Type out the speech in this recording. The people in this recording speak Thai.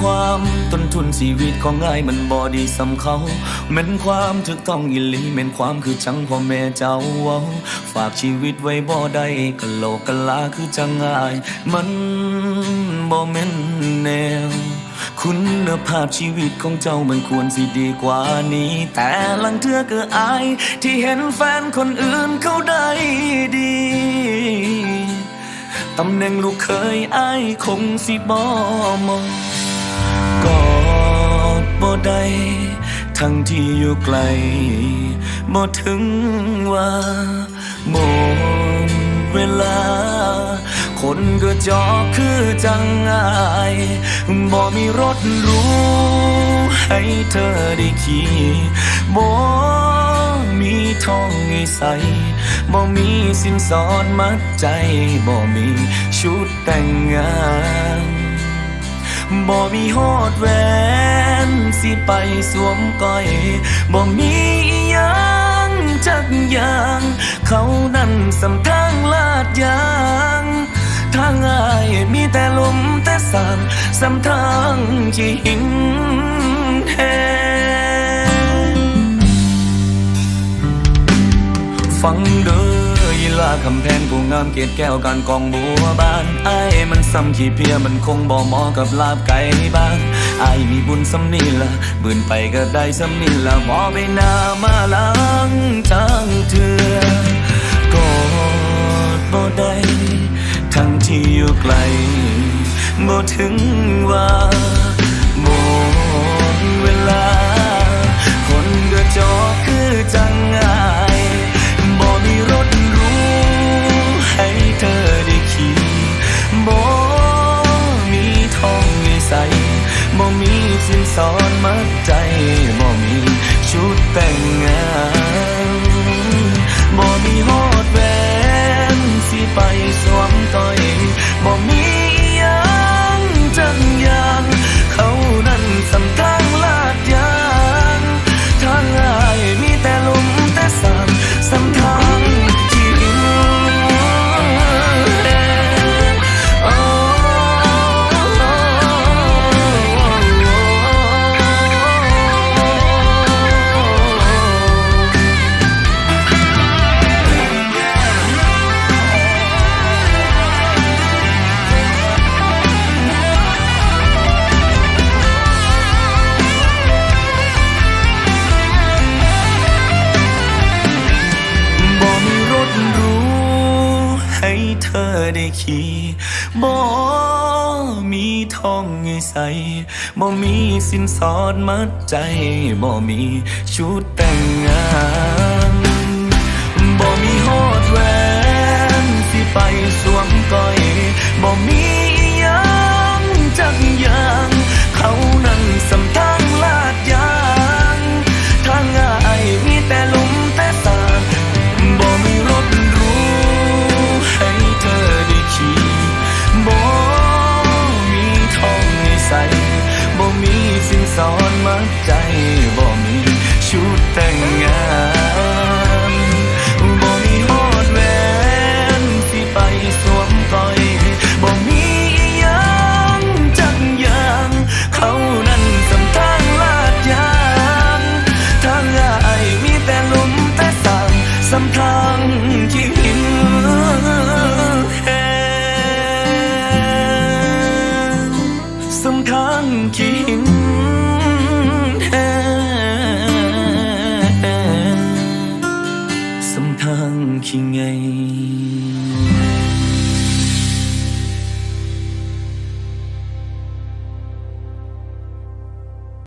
ความต้นทุนชีวิตของง่ายมันบอดีสำเขาแม่นความถูกต้องอิลีแม่นความคือจังพ่อแม่เจ้าเว้า ฝากชีวิตไว้บ่ได้กะโลกกะลาคือจังง่าย มันบ่แม่นแนว คุณภาพชีวิตของเจ้ามันควรสิดีกว่านี้ แต่ลังเทือก็อาย ที่เห็นแฟนคนอื่นเขาได้ดีตำแหน่งลูกเคยอายคงสิบ่มอง ทั้งที่อยู่ไกลบ่ถึงว่าหมดเวลา คนก็จอกคือจังอายบ่มีรถรู้ ให้เธอได้ขี่บ่มีทองให้ใส่บ่มีสินสอดมัดใจบ่มีชุดแต่งงานบ่มีฮอดแหวน สิไปสวมก้อยบ่มีอิหยังจักอย่างเขานั่นสำทางลาดยางทางอายมีแต่ลมแต่สางสำทางที่หินแหงฟังเด้อ ลาคำแพงผู้งามเกียรติแก้วการกองบัวบานไอ้มันซ้ำขี้เพียมันคงบ่เหมาะกับลาบไก่บ้านไอ้มีบุญสำนีละบืนไปก็ได้สำนีละบ่ไปนามาหลังทางเถื่อกอดบ่ได้ทั้งที่อยู่ไกลบ่ถึงว่าหมดเวลา ได้ขี่บ่มีทองให้ใส่บ่มีสินสอดมัดใจบ่มีชุดแต่งงาน สมทางที่หิน